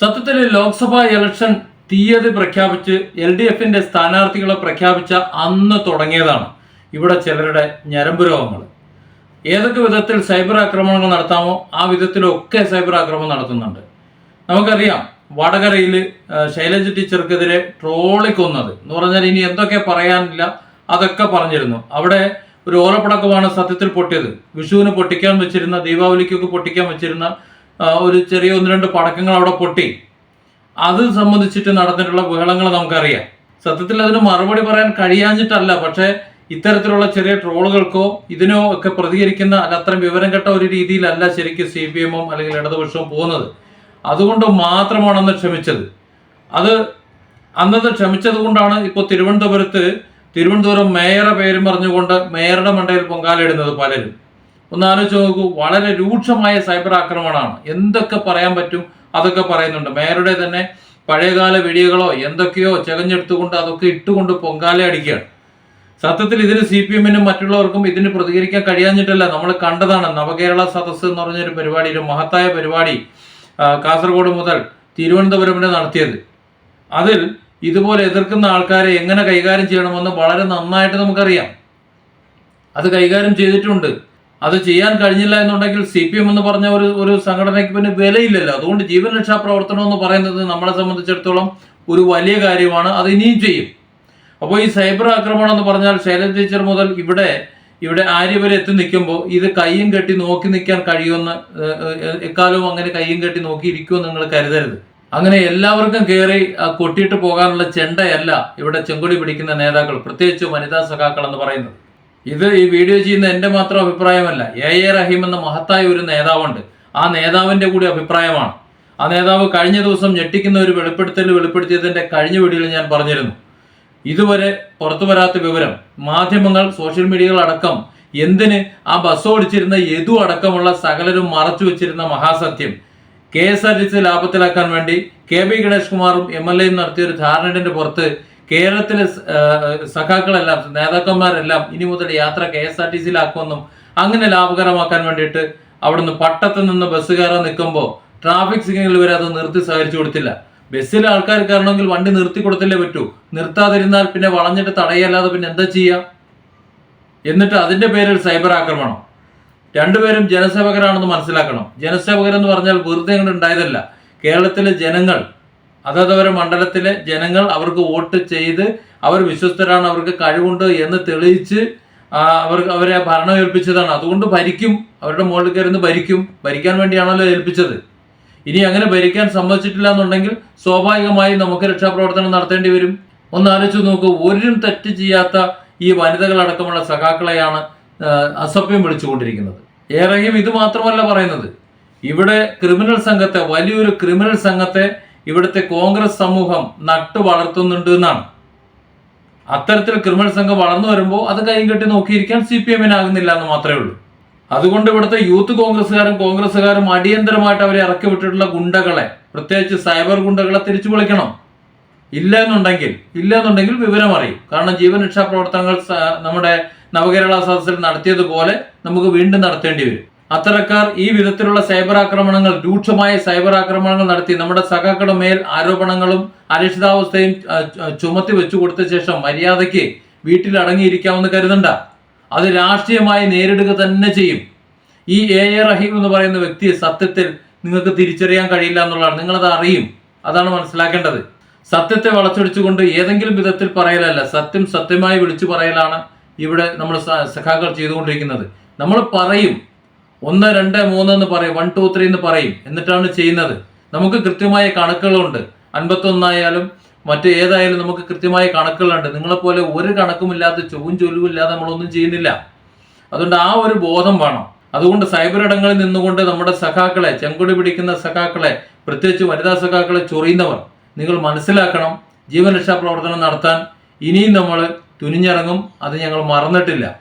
സത്യത്തിൽ ലോക്സഭാ ഇലക്ഷൻ തീയതി പ്രഖ്യാപിച്ച് എൽ ഡി എഫിന്റെ സ്ഥാനാർത്ഥികളെ പ്രഖ്യാപിച്ച അന്ന് തുടങ്ങിയതാണ് ഇവിടെ ചിലരുടെ ഞരമ്പ് രോഗങ്ങൾ ഏതൊക്കെ വിധത്തിൽ സൈബർ ആക്രമണങ്ങൾ നടത്താമോ ആ വിധത്തിലൊക്കെ സൈബർ ആക്രമണം നടത്തുന്നുണ്ട്. നമുക്കറിയാം വടകരയിൽ ശൈലജ ടീച്ചർക്കെതിരെ ട്രോളിക്കൊന്നത് എന്ന് പറഞ്ഞാൽ ഇനി എന്തൊക്കെ പറയാനില്ല അതൊക്കെ പറഞ്ഞിരുന്നു. അവിടെ ഒരു ഓലപ്പടക്കമാണ് സത്യത്തിൽ പൊട്ടിയത്. വിഷുവിന് പൊട്ടിക്കാൻ വെച്ചിരുന്ന ദീപാവലിക്കൊക്കെ പൊട്ടിക്കാൻ വെച്ചിരുന്ന ഒരു ചെറിയ ഒന്ന് രണ്ട് പടക്കങ്ങൾ അവിടെ പൊട്ടി. അത് സംബന്ധിച്ചിട്ട് നടന്നിട്ടുള്ള ബഹളങ്ങൾ നമുക്കറിയാം. സത്യത്തിൽ അതിന് മറുപടി പറയാൻ കഴിയാഞ്ഞിട്ടല്ല പക്ഷേ ഇത്തരത്തിലുള്ള ചെറിയ ട്രോളുകൾക്കോ ഇതിനോ ഒക്കെ പ്രതികരിക്കുന്ന അല്ല അത്രയും വിവരം കെട്ട ഒരു രീതിയിലല്ല ശരിക്കും സി പി എമ്മും അല്ലെങ്കിൽ ഇടതുപക്ഷവും പോകുന്നത്. അതുകൊണ്ട് മാത്രമാണ് അന്ന് ക്ഷമിച്ചത്. അത് അന്നത് ക്ഷമിച്ചത് കൊണ്ടാണ് ഇപ്പോൾ തിരുവനന്തപുരത്ത് തിരുവനന്തപുരം മേയറെ പേരും പറഞ്ഞുകൊണ്ട് മേയറുടെ മണ്ടയിൽ പൊങ്കാലയിടുന്നത് പലരും. ഒന്ന് ആലോചിച്ച് നോക്കൂ വളരെ രൂക്ഷമായ സൈബർ ആക്രമണമാണ്. എന്തൊക്കെ പറയാൻ പറ്റും അതൊക്കെ പറയുന്നുണ്ട്. മേയറുടെ തന്നെ പഴയകാല വീഡിയോകളോ എന്തൊക്കെയോ ചെകഞ്ഞെടുത്തുകൊണ്ട് അതൊക്കെ ഇട്ടുകൊണ്ട് പൊങ്കാല അടിക്കുകയാണ്. സത്യത്തിൽ ഇതിന് സി പി എമ്മിനും മറ്റുള്ളവർക്കും ഇതിന് പ്രതികരിക്കാൻ കഴിയാഞ്ഞിട്ടല്ല. നമ്മൾ കണ്ടതാണ് നവകേരള സദസ്സ് എന്ന് പറഞ്ഞൊരു പരിപാടി ഒരു മഹത്തായ പരിപാടി കാസർഗോഡ് മുതൽ തിരുവനന്തപുരം വരെ നടത്തിയത്. അതിൽ ഇതുപോലെ എതിർക്കുന്ന ആൾക്കാരെ എങ്ങനെ കൈകാര്യം ചെയ്യണമെന്ന് വളരെ നന്നായിട്ട് നമുക്കറിയാം. അത് കൈകാര്യം ചെയ്തിട്ടുണ്ട്. അത് ചെയ്യാൻ കഴിഞ്ഞില്ല എന്നുണ്ടെങ്കിൽ സി പി എം എന്ന് പറഞ്ഞ ഒരു ഒരു സംഘടനയ്ക്ക് പിന്നെ വിലയില്ലല്ലോ. അതുകൊണ്ട് ജീവൻ രക്ഷാ പ്രവർത്തനം എന്ന് പറയുന്നത് നമ്മളെ സംബന്ധിച്ചിടത്തോളം ഒരു വലിയ കാര്യമാണ്. അത് ഇനിയും ചെയ്യും. അപ്പോൾ ഈ സൈബർ ആക്രമണം എന്ന് പറഞ്ഞാൽ ശൈലജ ടീച്ചർ മുതൽ ഇവിടെ ഇവിടെ ആര്യ വരെ എത്തി നിൽക്കുമ്പോൾ ഇത് കയ്യും കെട്ടി നോക്കി നിൽക്കാൻ കഴിയുമെന്ന് എക്കാലവും അങ്ങനെ കയ്യും കെട്ടി നോക്കിയിരിക്കുമെന്ന് നിങ്ങൾ കരുതരുത്. അങ്ങനെ എല്ലാവർക്കും കയറി കൊട്ടിയിട്ട് പോകാനുള്ള ചെണ്ടയല്ല ഇവിടെ ചെങ്കൊടി പിടിക്കുന്ന നേതാക്കൾ പ്രത്യേകിച്ച് വനിതാ സഖാക്കൾ എന്ന് പറയുന്നത്. ഇത് ഈ വീഡിയോ ചെയ്യുന്ന എന്റെ മാത്രം അഭിപ്രായമല്ല. എ എ റഹീം എന്ന മഹത്തായ ഒരു നേതാവുണ്ട്. ആ നേതാവിന്റെ കൂടി അഭിപ്രായമാണ്. ആ നേതാവ് കഴിഞ്ഞ ദിവസം ഞെട്ടിക്കുന്ന ഒരു വെളിപ്പെടുത്തൽ വെളിപ്പെടുത്തിയതിന്റെ കഴിഞ്ഞ വീഡിയോയിൽ ഞാൻ പറഞ്ഞിരുന്നു. ഇതുവരെ പുറത്തു വരാത്ത വിവരം മാധ്യമങ്ങൾ സോഷ്യൽ മീഡിയകൾ അടക്കം എന്തിന് ആ ബസ് ഓടിച്ചിരുന്ന യദു അടക്കമുള്ള സകലരും മറച്ചു വെച്ചിരുന്ന മഹാസത്യം. K S R T C ലാഭത്തിലാക്കാൻ വേണ്ടി കെ ബി ഗണേഷ് കുമാറും എം എൽ എയും നടത്തിയ ഒരു ധാരണയുടെ പുറത്ത് കേരളത്തിലെ സഖാക്കളെല്ലാം നേതാക്കന്മാരെല്ലാം ഇനി മുതൽ യാത്ര കെ എസ് ആർ ടി സിയിലാക്കുമെന്നും അങ്ങനെ ലാഭകരമാക്കാൻ വേണ്ടിയിട്ട് അവിടുന്ന് പട്ടത്ത് നിന്ന് ബസ് കയറാൻ നിൽക്കുമ്പോൾ ട്രാഫിക് സിഗ്നൽ വരെ അത് നിർത്തി സഹകരിച്ചു കൊടുത്തില്ല. ബസ്സിൽ ആൾക്കാർ കയറണമെങ്കിൽ വണ്ടി നിർത്തി കൊടുത്തില്ലേ പറ്റൂ. നിർത്താതിരുന്നാൽ പിന്നെ വളഞ്ഞിട്ട് തടയല്ലാതെ പിന്നെ എന്താ ചെയ്യാം? എന്നിട്ട് അതിന്റെ പേരിൽ സൈബർ ആക്രമണം. രണ്ടുപേരും ജനസേവകരാണെന്ന് മനസ്സിലാക്കണം. ജനസേവകരെന്ന് പറഞ്ഞാൽ വെറുതെ ഉണ്ടായതല്ല. കേരളത്തിലെ ജനങ്ങൾ അതായത് അവരുടെ മണ്ഡലത്തിലെ ജനങ്ങൾ അവർക്ക് വോട്ട് ചെയ്ത് അവർ വിശ്വസ്തരാണ് അവർക്ക് കഴിവുണ്ട് എന്ന് തെളിയിച്ച് അവർ അവരെ ഭരണം ഏൽപ്പിച്ചതാണ്. അതുകൊണ്ട് ഭരിക്കും. അവരുടെ മുകളിൽ കയറുന്ന ഭരിക്കും. ഭരിക്കാൻ വേണ്ടിയാണല്ലോ ഏൽപ്പിച്ചത്. ഇനി അങ്ങനെ ഭരിക്കാൻ സമ്മതിച്ചിട്ടില്ല എന്നുണ്ടെങ്കിൽ സ്വാഭാവികമായും നമുക്ക് രക്ഷാപ്രവർത്തനം നടത്തേണ്ടി വരും. ഒന്ന് ആലോചിച്ച് നോക്കൂ. ഒരു തെറ്റ് ചെയ്യാത്ത ഈ വനിതകളടക്കമുള്ള സഖാക്കളെയാണ് അസഭ്യം വിളിച്ചുകൊണ്ടിരിക്കുന്നത്. ഏറെയും ഇത് മാത്രമല്ല പറയുന്നത്. ഇവിടെ ക്രിമിനൽ സംഘത്തെ വലിയൊരു ക്രിമിനൽ സംഘത്തെ ഇവിടുത്തെ കോൺഗ്രസ് സമൂഹം നട്ടു വളർത്തുന്നുണ്ട് എന്നാണ്. അത്തരത്തിൽ ക്രിമിനൽ സംഘം വളർന്നു വരുമ്പോൾ അത് കൈ കെട്ടി നോക്കിയിരിക്കാൻ സി പി എമ്മിനാകുന്നില്ല എന്ന് മാത്രമേ ഉള്ളൂ. അതുകൊണ്ട് ഇവിടുത്തെ യൂത്ത് കോൺഗ്രസ്സുകാരും കോൺഗ്രസ്സുകാരും അടിയന്തരമായിട്ട് അവരെ ഇറക്കി വിട്ടിട്ടുള്ള ഗുണ്ടകളെ പ്രത്യേകിച്ച് സൈബർ ഗുണ്ടകളെ തിരിച്ചു വിളിക്കണം. ഇല്ല എന്നുണ്ടെങ്കിൽ ഇല്ല എന്നുണ്ടെങ്കിൽ വിവരം അറിയും. കാരണം ജീവൻ രക്ഷാ പ്രവർത്തനങ്ങൾ നമ്മുടെ നവകേരള സദസ്സിൽ നടത്തിയതുപോലെ നമുക്ക് വീണ്ടും നടത്തേണ്ടി വരും. അത്തരക്കാർ ഈ വിധത്തിലുള്ള സൈബർ ആക്രമണങ്ങൾ രൂക്ഷമായ സൈബർ ആക്രമണങ്ങൾ നടത്തി നമ്മുടെ സഖാക്കളുടെ മേൽ ആരോപണങ്ങളും അരക്ഷിതാവസ്ഥയും ചുമത്തി വെച്ചു കൊടുത്ത ശേഷം മര്യാദയ്ക്ക് വീട്ടിൽ അടങ്ങിയിരിക്കാമെന്ന് കരുതണ്ട. അത് രാഷ്ട്രീയമായി നേരിടുക തന്നെ ചെയ്യും. ഈ എ എ റഹീം എന്ന് പറയുന്ന വ്യക്തിയെ സത്യത്തിൽ നിങ്ങൾക്ക് തിരിച്ചറിയാൻ കഴിയില്ല എന്നുള്ളതാണ്. നിങ്ങളത് അറിയും. അതാണ് മനസ്സിലാക്കേണ്ടത്. സത്യത്തെ വളച്ചൊടിച്ചുകൊണ്ട് ഏതെങ്കിലും വിധത്തിൽ പറയലല്ല സത്യം സത്യമായി വിളിച്ചു പറയലാണ് ഇവിടെ നമ്മൾ സഖാക്കൾ ചെയ്തുകൊണ്ടിരിക്കുന്നത്. നമ്മൾ പറയും. ഒന്ന് രണ്ട് മൂന്ന് എന്ന് പറയും. വൺ ടു ത്രീ എന്ന് പറയും. എന്നിട്ടാണ് ചെയ്യുന്നത്. നമുക്ക് കൃത്യമായ കണക്കുകളുണ്ട്. അൻപത്തൊന്നായാലും മറ്റ് ഏതായാലും നമുക്ക് കൃത്യമായ കണക്കുകളുണ്ട്. നിങ്ങളെപ്പോലെ ഒരു കണക്കുമില്ലാതെ ചൊവ്വും ചൊല്ലും ഇല്ലാതെ നമ്മളൊന്നും ചെയ്യുന്നില്ല. അതുകൊണ്ട് ആ ഒരു ബോധം വേണം. അതുകൊണ്ട് സൈബർ ഇടങ്ങളിൽ നിന്നുകൊണ്ട് നമ്മുടെ സഖാക്കളെ ചെങ്കൊടി പിടിക്കുന്ന സഖാക്കളെ പ്രത്യേകിച്ച് വനിതാ സഖാക്കളെ ചൊറിയുന്നവർ നിങ്ങൾ മനസ്സിലാക്കണം. ജീവൻ രക്ഷാ പ്രവർത്തനം നടത്താൻ ഇനിയും നമ്മൾ തുനിഞ്ഞിറങ്ങും. അത് ഞങ്ങൾ മറന്നിട്ടില്ല.